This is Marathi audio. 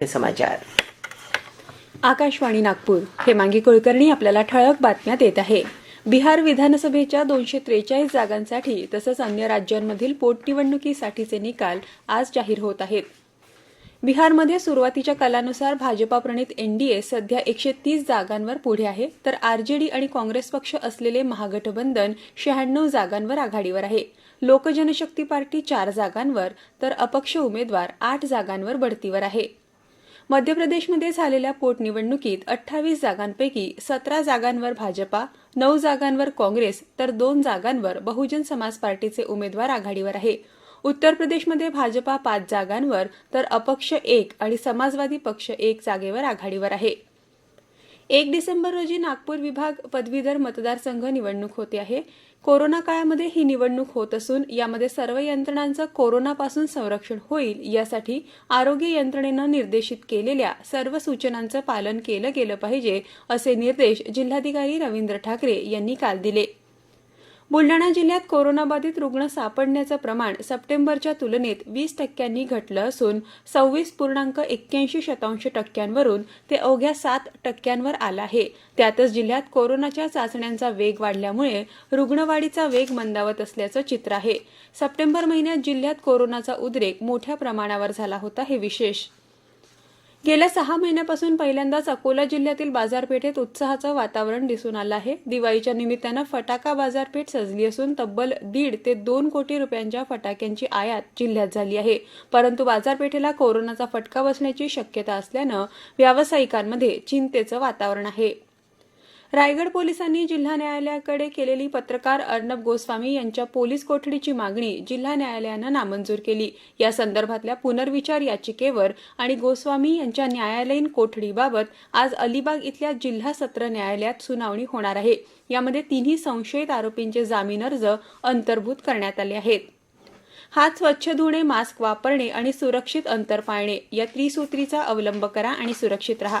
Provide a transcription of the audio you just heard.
हे समाचार. आकाशवाणी नागपूर. हेमांगी कुलकर्णी आपल्याला ठळक बातम्या देत आहे. बिहार विधानसभेच्या दोनशे त्रेचाळीस जागांसाठी तसंच अन्य राज्यांमधील पोटनिवडणुकीसाठीचे निकाल आज जाहीर होत आहेत. बिहारमध्ये सुरुवातीच्या कलानुसार भाजपाप्रणित एनडीए सध्या एकशे तीस जागांवर पुढे आहे तर आरजेडी आणि काँग्रेस पक्ष असलेले महागठबंधन शहाण्णव जागांवर आघाडीवर आहे. लोकजनशक्ती पार्टी चार जागांवर तर अपक्ष उमेदवार आठ जागांवर बढतीवर आहे. मध्य प्रदेशमध्ये झालेल्या पोटनिवडणुकीत अठ्ठावीस जागांपैकी सतरा जागांवर भाजपा नऊ जागांवर काँग्रेस तर दोन जागांवर बहुजन समाज पार्टीचे उमेदवार आघाडीवर आहे. उत्तर प्रदेशमध्ये भाजपा पाच जागांवर तर अपक्ष एक आणि समाजवादी पक्ष एक जागेवर आघाडीवर आहे. एक डिसेंबर रोजी नागपूर विभाग पदवीधर मतदारसंघ निवडणूक होते आहे. कोरोना काळामध्ये ही निवडणूक होत असून यामध्ये सर्व यंत्रणांचं कोरोनापासून संरक्षण होईल यासाठी आरोग्य यंत्रणेनं निर्देशित केलेल्या सर्व सूचनांचं पालन केलं गेलं पाहिजे असे निर्देश जिल्हाधिकारी रवींद्र ठाकरे यांनी काल दिले. बुलढाणा जिल्ह्यात कोरोनाबाधित रुग्ण सापडण्याचं प्रमाण सप्टेंबरच्या तुलनेत वीस टक्क्यांनी घटलं असून सव्वीस पूर्णांक एक्क्याऐंशी शतांश टक्क्यांवरून ते अवघ्या सात टक्क्यांवर आलं आहे. त्यातच जिल्ह्यात कोरोनाच्या चाचण्यांचा वेग वाढल्यामुळे रुग्णवाढीचा वेग मंदावत असल्याचं चित्र आहे. सप्टेंबर महिन्यात जिल्ह्यात कोरोनाचा उद्रेक मोठ्या प्रमाणावर झाला होता हे विशेष. गेल्या सहा महिन्यापासून पहिल्यांदाच अकोला जिल्ह्यातील बाजारपेठेत उत्साहाचं वातावरण दिसून आलं आहे. दिवाळीच्या निमित्तानं फटाका बाजारपेठ सजली असून तब्बल दीड ते दोन कोटी रुपयांच्या फटाक्यांची आयात जिल्ह्यात झाली आहे. परंतु बाजारपेठेला कोरोनाचा फटका बसण्याची शक्यता असल्यानं व्यावसायिकांमध्ये चिंतेचं वातावरण आहे. रायगड पोलिसांनी जिल्हा न्यायालयाकडे केलेली पत्रकार अर्णब गोस्वामी यांच्या पोलीस कोठडीची मागणी जिल्हा न्यायालयानं नामंजूर केली. या संदर्भातल्या पुनर्विचार याचिकेवर आणि गोस्वामी यांच्या न्यायालयीन कोठडीबाबत आज अलिबाग इथल्या जिल्हा सत्र न्यायालयात सुनावणी होणार आहे. यामध्ये तिन्ही संशयित आरोपींचे जामीन अर्ज अंतर्भूत करण्यात आले आहेत. हात स्वच्छ धुणे मास्क वापरणे आणि सुरक्षित अंतर पाळणे या त्रिसूत्रीचा अवलंब करा आणि सुरक्षित रहा.